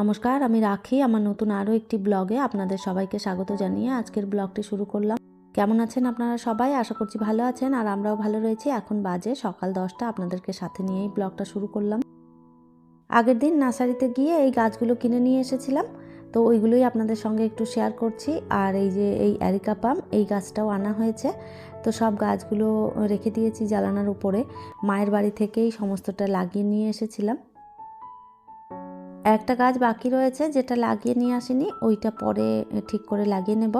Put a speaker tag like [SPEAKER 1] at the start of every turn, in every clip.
[SPEAKER 1] নমস্কার, আমি রাখি। আমার নতুন আরও একটি ব্লগে আপনাদের সবাইকে স্বাগত জানিয়ে আজকের ব্লগটি শুরু করলাম। কেমন আছেন আপনারা সবাই? আশা করছি ভালো আছেন আর আমরাও ভালো রয়েছি। এখন বাজে সকাল দশটা, আপনাদেরকে সাথে নিয়েই ব্লগটা শুরু করলাম। আগের দিন নার্সারিতে গিয়ে এই গাছগুলো কিনে নিয়ে এসেছিলাম। তো ওইগুলোই আপনাদের সঙ্গে একটু শেয়ার করছি। আর এই যে এই অ্যারিকা পাম, এই গাছটাও আনা হয়েছে। তো সব গাছগুলো রেখে দিয়েছি জ্বালানার উপরে। মায়ের বাড়ি থেকেই সমস্তটা লাগিয়ে নিয়ে এসেছিলাম। একটা গাছ বাকি রয়েছে, যেটা লাগিয়ে নিয়ে আসিনি, ওইটা পরে ঠিক করে লাগিয়ে নেব।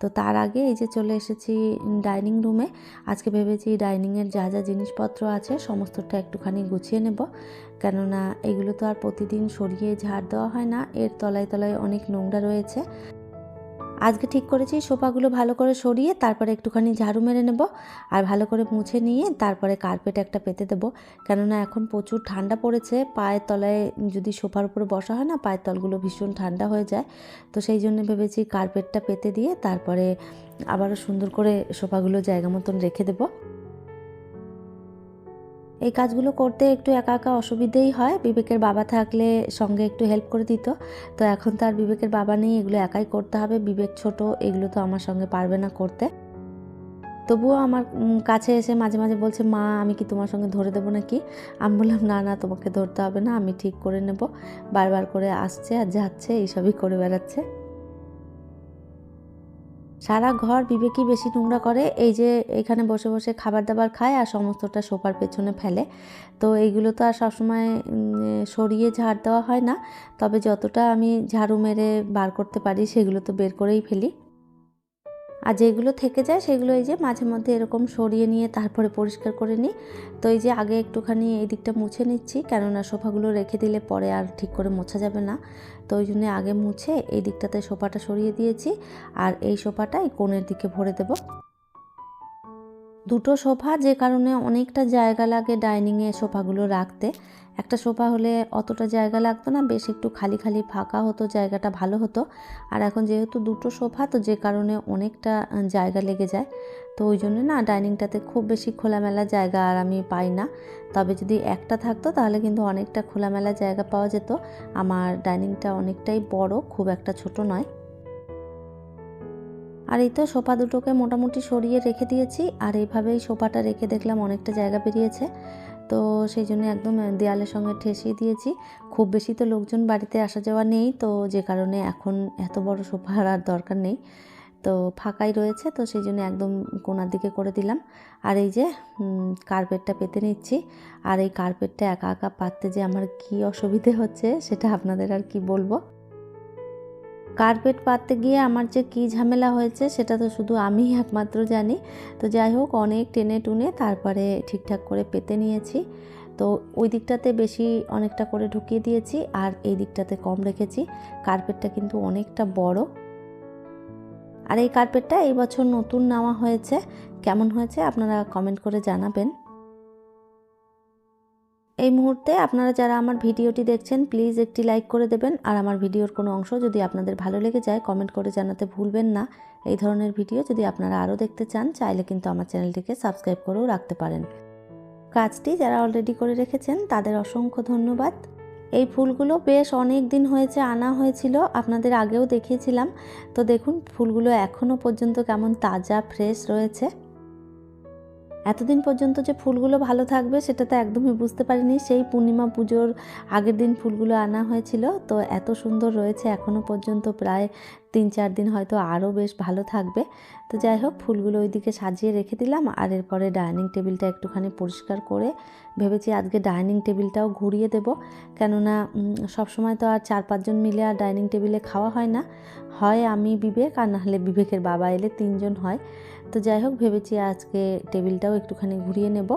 [SPEAKER 1] তো তার আগে এই যে চলে এসেছি ডাইনিং রুমে। আজকে ভেবেছি ডাইনিংয়ের যা যা জিনিসপত্র আছে, সমস্তটা একটুখানি গুছিয়ে নেব। কেননা এগুলো তো আর প্রতিদিন সরিয়ে ঝাড় দেওয়া হয় না, এর তলায় তলায় অনেক নোংরা রয়েছে। আজকে ঠিক করেছি, সোফাগুলো ভালো করে সরিয়ে তারপরে একটুখানি ঝাড়ু মেরে নেব আর ভালো করে মুছে নিয়ে তারপরে কার্পেট একটা পেতে দেব। কেননা এখন প্রচুর ঠান্ডা পড়েছে, পায়ের তলায় যদি সোফার উপরে বসা হয় না, পায়ের তলগুলো ভীষণ ঠান্ডা হয়ে যায়। তো সেই জন্য ভেবেছি কার্পেটটা পেতে দিয়ে তারপরে আবারও সুন্দর করে সোফাগুলো জায়গা মতন রেখে দেবো। এই কাজগুলো করতে একটু একা একা অসুবিধেই হয়। বিবেকের বাবা থাকলে সঙ্গে একটু হেল্প করে দিত। তো এখন তো আর বিবেকের বাবা নেই, এগুলো একাই করতে হবে। বিবেক ছোট, এগুলো তো আমার সঙ্গে পারবে না করতে। তবুও আমার কাছে এসে মাঝে মাঝে বলছে, মা, আমি কি তোমার সঙ্গে ধরে দেবো নাকি? আমি বললাম, না না, তোমাকে ধরতে হবে না, আমি ঠিক করে নেব। বারবার করে আসছে আর যাচ্ছে, এইসবই করে বেড়াচ্ছে। সারা ঘর বিবেকই বেশি নোংরা করে, এই যে এখানে বসে বসে খাবার দাবার খায় আর সমস্তটা সোফার পেছনে ফেলে। তো এইগুলো তো আর সবসময় সরিয়ে ঝাড় দেওয়া হয় না। তবে যতটা আমি ঝাড়ু মেরে বার করতে পারি, সেগুলো তো বের করেই ফেলি। আর যেগুলো থেকে যায় সেগুলো এই যে মাঝে মধ্যে এরকম সরিয়ে নিয়ে তারপরে পরিষ্কার করে নিই। তো এই যে আগে একটুখানি এই দিকটা মুছে নিচ্ছি, কেননা সোফাগুলো রেখে দিলে পরে আর ঠিক করে মোছা যাবে না। তো ওই জন্য আগে মুছে এই দিকটাতে সোফাটা সরিয়ে দিয়েছি। আর এই সোফাটা এই কোণের দিকে ভরে দেব। দুটো সোফা, যে কারণে অনেকটা জায়গা লাগে ডাইনিংয়ে সোফাগুলো রাখতে। একটা সোফা হলে অতটা জায়গা লাগতো না, বেশ একটু খালি খালি ফাঁকা হতো, জায়গাটা ভালো হতো। আর এখন যেহেতু দুটো সোফা, তো যে কারণে অনেকটা জায়গা লেগে যায়। তো ওই জন্য না, ডাইনিংটাতে খুব বেশি খোলামেলা জায়গা আর আমি পাই না। তবে যদি একটা থাকতো, তাহলে কিন্তু অনেকটা খোলামেলা জায়গা পাওয়া যেত। আমার ডাইনিংটা অনেকটাই বড়, খুব একটা ছোট নয়। আর এই তো সোফা দুটোকে মোটামুটি সরিয়ে রেখে দিয়েছি, আর এইভাবেই সোফাটা রেখে দেখলাম অনেকটা জায়গা বেরিয়েছে তো সেই জন্য একদম দেয়ালের সঙ্গে ঠেসিয়ে দিয়েছি। খুব বেশি তো লোকজন বাড়িতে আসা যাওয়া নেই, তো যে কারণে এখন এত বড় সোফার আর দরকার নেই। তো ফাঁকাই রয়েছে, তো সেই জন্য একদম কোনার দিকে করে দিলাম। আর এই যে কার্পেটটা পেতে নিচ্ছি। আর এই কার্পেটটা একা একা পাততে যে আমার কি অসুবিধে হচ্ছে, সেটা আপনাদের আর কি বলব? কার্পেট পাততে গিয়ে আমার যে কী ঝামেলা হয়েছে সেটা তো শুধু আমিই একমাত্র জানি। তো যাই হোক, অনেক টেনে টুনে তারপরে ঠিকঠাক করে পেতে নিয়েছি। তো ওই দিকটাতে বেশি অনেকটা করে ঢুকিয়ে দিয়েছি আর এই দিকটাতে কম রেখেছি। কার্পেটটা কিন্তু অনেকটা বড়। আর এই কার্পেটটা এই বছর নতুন নেওয়া হয়েছে। কেমন হয়েছে আপনারা কমেন্ট করে জানাবেন। এই মুহূর্তে আপনারা যারা আমার ভিডিওটি দেখছেন প্লিজ একটি লাইক করে দেবেন। আর আমার ভিডিওর কোনো অংশ যদি আপনাদের ভালো লেগে যায় কমেন্ট করে জানাতে ভুলবেন না। এই ধরনের ভিডিও যদি আপনারা আরও দেখতে চান, চাইলে কিন্তু আমার চ্যানেলটিকে সাবস্ক্রাইব করেও রাখতে পারেন। কাজটি যারা অলরেডি করে রেখেছেন, তাদের অসংখ্য ধন্যবাদ। এই ফুলগুলো বেশ অনেক দিন হয়েছে, আনা হয়েছিল, আপনাদের আগেও দেখিয়েছিলাম। তো দেখুন, ফুলগুলো এখনও পর্যন্ত কেমন তাজা ফ্রেশ রয়েছে। এতদিন পর্যন্ত যে ফুলগুলো ভালো থাকবে সেটা তো একদমই বুঝতে পারিনি। সেই পূর্ণিমা পুজোর আগের দিন ফুলগুলো আনা হয়েছিল। তো এত সুন্দর রয়েছে এখনও পর্যন্ত। প্রায় তিন চার দিন হয়তো আরও বেশ ভালো থাকবে। তো যাই হোক, ফুলগুলো ওইদিকে সাজিয়ে রেখে দিলাম। আর এরপরে ডাইনিং টেবিলটা একটুখানি পরিষ্কার করে ভেবেছি আজকে ডাইনিং টেবিলটাও ঘুরিয়ে দেব। কেননা সবসময় তো আর চার পাঁচজন মিলে আর ডাইনিং টেবিলে খাওয়া হয় না। হয় আমি, বিবেক, আর নাহলে বিবেকের বাবা এলে তিনজন হয়। তো যাই হোক, ভেবেছি আজকে টেবিলটাও একটুখানি ঘুরিয়ে নেব।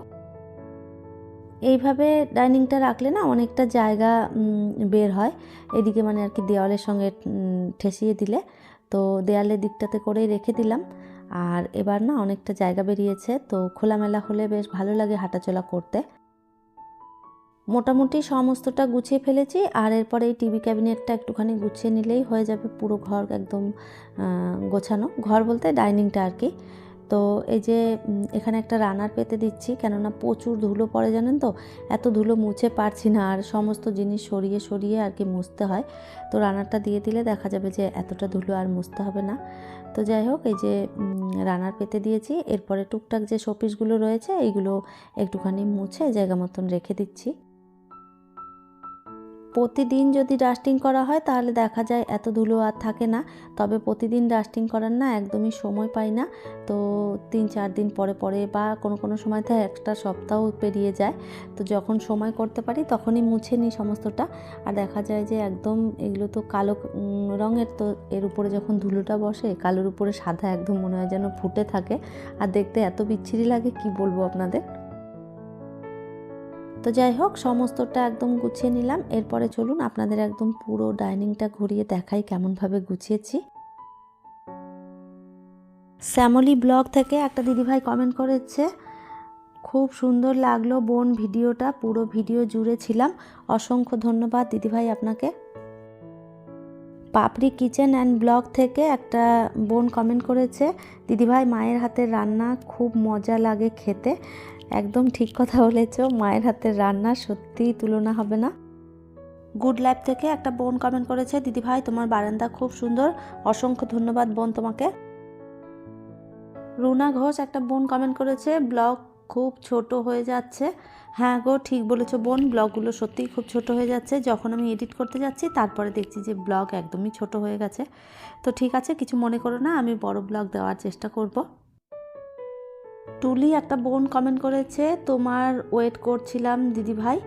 [SPEAKER 1] এইভাবে ডাইনিংটা রাখলে না অনেকটা জায়গা বের হয়। এদিকে মানে আর কি দেওয়ালের সঙ্গে ঠেসিয়ে দিলে। তো দেয়ালের দিকটাতে করেই রেখে দিলাম। আর এবার না অনেকটা জায়গা বেরিয়েছে। তো খোলামেলা হলে বেশ ভালো লাগে হাঁটাচলা করতে। মোটামুটি সমস্তটা গুছিয়ে ফেলেছি আর এরপরে এই টিভি ক্যাবিনেটটা একটুখানি গুছিয়ে নিলেই হয়ে যাবে পুরো ঘর একদম গোছানো। ঘর বলতে ডাইনিংটা আর কি। তো এই যে এখানে একটা রানার পেতে দিচ্ছি, কেননা প্রচুর ধুলো পড়ে জানেন তো? এত ধুলো মুছে পারছি না, আর সমস্ত জিনিস সরিয়ে সরিয়ে আর কি মুছতে হয়। তো রানারটা দিয়ে দিলে দেখা যাবে যে এতটা ধুলো আর মুছতে হবে না। তো যাই হোক, এই যে রানার পেতে দিয়েছি। এরপরে টুকটাক যে শোপিসগুলো রয়েছে, এইগুলো একটুখানি মুছে জায়গা মতন রেখে দিচ্ছি। প্রতিদিন যদি ডাস্টিং করা হয়, তাহলে দেখা যায় এত ধুলো আর থাকে না। তবে প্রতিদিন ডাস্টিং করার না একদমই সময় পাই না। তো তিন চার দিন পরে পরে বা কোনো কোনো সময় তো একটা সপ্তাহ পেরিয়ে যায়। তো যখন সময় করতে পারি, তখনই মুছে নিই সমস্তটা। আর দেখা যায় যে একদম এগুলো তো কালো রঙের তো এর উপরে যখন ধুলোটা বসে, কালোর উপরে সাদা একদম মনে হয় যেন ফুটে থাকে। আর দেখতে এত বিচ্ছিরি লাগে, কি বলব আপনাদের? তো যাই হোক, সমস্তটা একদম গুছিয়ে নিলাম। এরপরে চলুন আপনাদের একদম পুরো ডাইনিংটা ঘুরিয়ে দেখাই কেমনভাবে গুছিয়েছি। শ্যামলি ব্লগ থেকে একটা দিদিভাই কমেন্ট করেছে, খুব সুন্দর লাগল বোন ভিডিওটা, পুরো ভিডিও জুড়ে ছিলাম। অসংখ্য ধন্যবাদ দিদিভাই আপনাকে। পাপড়ি কিচেন অ্যান্ড ব্লগ থেকে একটা বোন কমেন্ট করেছে, দিদিভাই, মায়ের হাতের রান্না খুব মজা লাগে খেতে। একদম ঠিক কথা বলেছ, মায়ের হাতের রান্না সত্যিই তুলনা হবে না। গুড লাইফ থেকে একটা বোন কমেন্ট করেছে, দিদিভাই, তোমার বারান্দা খুব সুন্দর, অসংখ্য ধন্যবাদ বোন তোমাকে। রুনা ঘোষ একটা বোন কমেন্ট করেছে, ব্লগ খুব ছোট হয়ে যাচ্ছে। হ্যাঁ গো, ঠিক বলেছ বোন, ব্লগগুলো সত্যিই খুব ছোট হয়ে যাচ্ছে। যখন আমি এডিট করতে যাচ্ছি, তারপরে দেখছি যে ব্লগ একদমই ছোট হয়ে গেছে। তো ঠিক আছে, কিছু মনে করো না, আমি বড় ব্লগ দেওয়ার চেষ্টা করব। টুলি একটা বোন কমেন্ট করেছে, তোমার ওয়েট করছিলাম দিদি ভাই।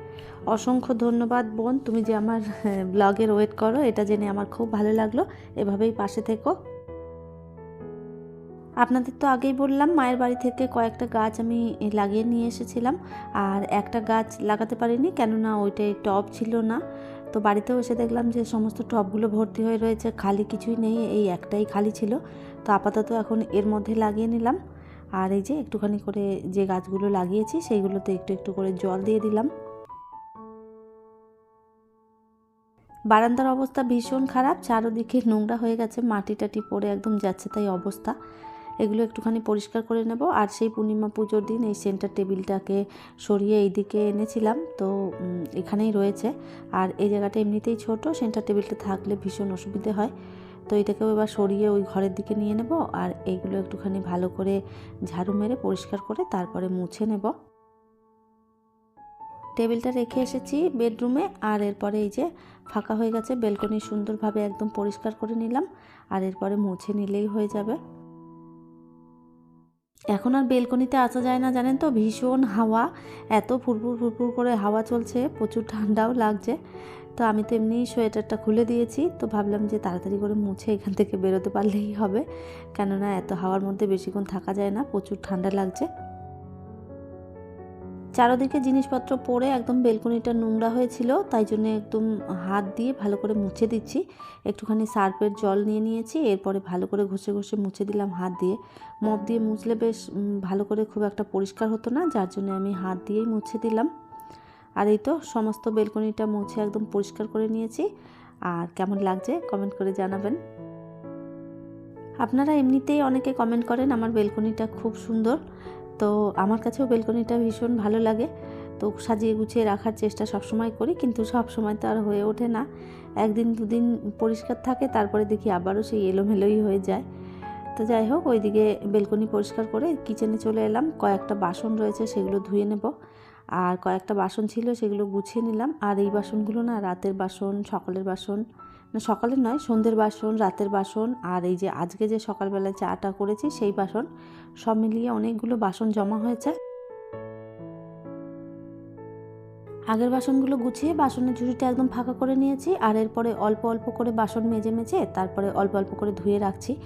[SPEAKER 1] অসংখ্য ধন্যবাদ বোন, তুমি যে আমার ব্লগের ওয়েট করো, এটা জেনে আমার খুব ভালো লাগল। এভাবেই পাশে থেকো। আপনাদের তো আগেই বললাম, মায়ের বাড়ি থেকে কয়েকটা গাছ আমি লাগিয়ে নিয়ে এসেছিলাম। আর একটা গাছ লাগাতে পারিনি, কেননা ওইটাই টব ছিল না। তো বাড়িতেও এসে দেখলাম যে সমস্ত টবগুলো ভর্তি হয়ে রয়েছে, খালি কিছুই নেই, এই একটাই খালি ছিল। তো আপাতত এখন এর মধ্যে লাগিয়ে নিলাম। আর এই যে একটুখানি করে যে গাছগুলো লাগিয়েছি, সেইগুলোতে একটু একটু করে জল দিয়ে দিলাম। বারান্দার অবস্থা ভীষণ খারাপ, চারোদিকে নোংরা হয়ে গেছে, মাটি টাটি পড়ে একদম যাচ্ছে তাই অবস্থা। এগুলো একটুখানি পরিষ্কার করে নেব। আর সেই পূর্ণিমা পুজোর দিন এই সেন্টার টেবিলটাকে সরিয়ে এইদিকে এনেছিলাম। তো এখানেই রয়েছে। আর এই জায়গাটা এমনিতেই ছোট সেন্টার টেবিলটা থাকলে ভীষণ অসুবিধে হয়। তো এটাকেও এবার সরিয়ে ওই ঘরের দিকে নিয়ে নেব। আর এইগুলো একটুখানি ভালো করে ঝাড়ু মেরে পরিষ্কার করে তারপরে মুছে নেব। টেবিলটা রেখে এসেছি বেডরুমে আর এরপরে এই যে ফাঁকা হয়ে গেছে বেলকনি সুন্দরভাবে একদম পরিষ্কার করে নিলাম। আর এরপরে মুছে নিলেই হয়ে যাবে। এখন আর বেলকনিতে আসা যায় না, জানেন তো? ভীষণ হাওয়া। এত ফুরফুর ফুরফুর করে হাওয়া চলছে, প্রচুর ঠান্ডাও লাগছে। তো আমি তো এমনি সোয়েটারটা খুলে দিয়েছি, তো ভাবলাম যে তাড়াতাড়ি করে মুছে এখান থেকে বেরোতে পারলেই হবে। কেননা এত হাওয়ার মধ্যে বেশিক্ষণ থাকা যায় না, প্রচুর ঠান্ডা লাগছে। চারোদিকে জিনিসপত্র পরে একদম বেলকনিটা নোংরা হয়েছিল, তাই জন্য একদম হাত দিয়ে ভালো করে মুছে দিচ্ছি। একটুখানি সার্ফের জল নিয়ে নিয়েছি, এরপরে ভালো করে ঘষে ঘষে মুছে দিলাম হাত দিয়ে। মপ দিয়ে মুছলে বেশ ভালো করে খুব একটা পরিষ্কার হতো না, যার জন্য আমি হাত দিয়েই মুছে দিলাম। আর এই তো সমস্ত বেলকনিটা মুছে একদম পরিষ্কার করে নিয়েছি। আর কেমন লাগছে কমেন্ট করে জানাবেন। আপনারা এমনিতেই অনেকে কমেন্ট করেন, আমার বেলকনিটা খুব সুন্দর। তো আমার কাছেও বেলকনিটা ভীষণ ভালো লাগে। তো সাজিয়ে গুছিয়ে রাখার চেষ্টা সবসময় করি, কিন্তু সব সময় তো আর হয়ে ওঠে না। একদিন দুদিন পরিষ্কার থাকে, তারপরে দেখি আবারও সেই এলোমেলোই হয়ে যায়। তো যাই হোক, ওইদিকে বেলকনি পরিষ্কার করে কিচেনে চলে এলাম। কয়েকটা বাসন রয়েছে, সেগুলো ধুয়ে নেব। আর কয়েকটা বাসন ছিল, সেগুলো গুছিয়ে নিলাম। আর এই বাসনগুলো না রাতের বাসন, সকালের বাসন সকালের নয়, সন্ধ্যের বাসন, রাতের বাসন, আর এই যে আজকে যে সকালবেলায় চাটা করেছি, সেই বাসন, সব মিলিয়ে অনেকগুলো বাসন জমা হয়েছে। আগের বাসনগুলো গুছিয়ে বাসনের ঝুড়িটা একদম ফাঁকা করে নিয়েছি, আর এরপরে অল্প অল্প করে বাসন মেজে মেজে তারপরে অল্প অল্প করে ধুয়ে রাখছি।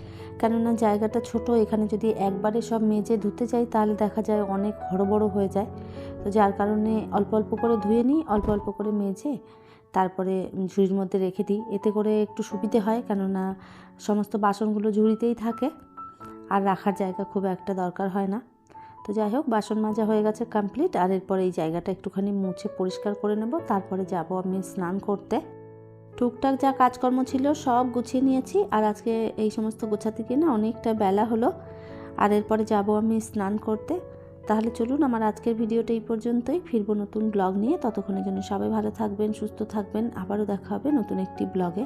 [SPEAKER 1] কেননা জায়গাটা ছোট, এখানে যদি একবারে সব মেজে ধুতে যাই, তাহলে দেখা যায় অনেক হড়বড় হয়ে যায়। তো যার কারণে অল্প অল্প করে ধুয়ে নিই, অল্প অল্প করে মেজে তারপরে ঝুড়ির মধ্যে রেখে দিই। এতে করে একটু সুবিধে হয় কেননা সমস্ত বাসনগুলো ঝুড়িতেই থাকে আর রাখার জায়গা খুব একটা দরকার হয় না। তো যাই হোক, বাসন মাজা হয়ে গেছে কমপ্লিট আর এরপরে এই জায়গাটা একটুখানি মুছে পরিষ্কার করে নেব। তারপরে যাব আমি স্নান করতে। টুকটাক যা কাজকর্ম ছিল সব গুছিয়ে নিয়েছি আর আজকে এই সমস্ত গোছাতে গিয়ে না অনেকটা বেলা হলো। আর এরপরে যাব আমি স্নান করতে। তাহলে চলুন আমার আজকের ভিডিওটা এই পর্যন্তই। ফিরবো নতুন ব্লগ নিয়ে। ততক্ষণের জন্য সবাই ভালো থাকবেন, সুস্থ থাকবেন। আবারও দেখা হবে নতুন একটি ব্লগে।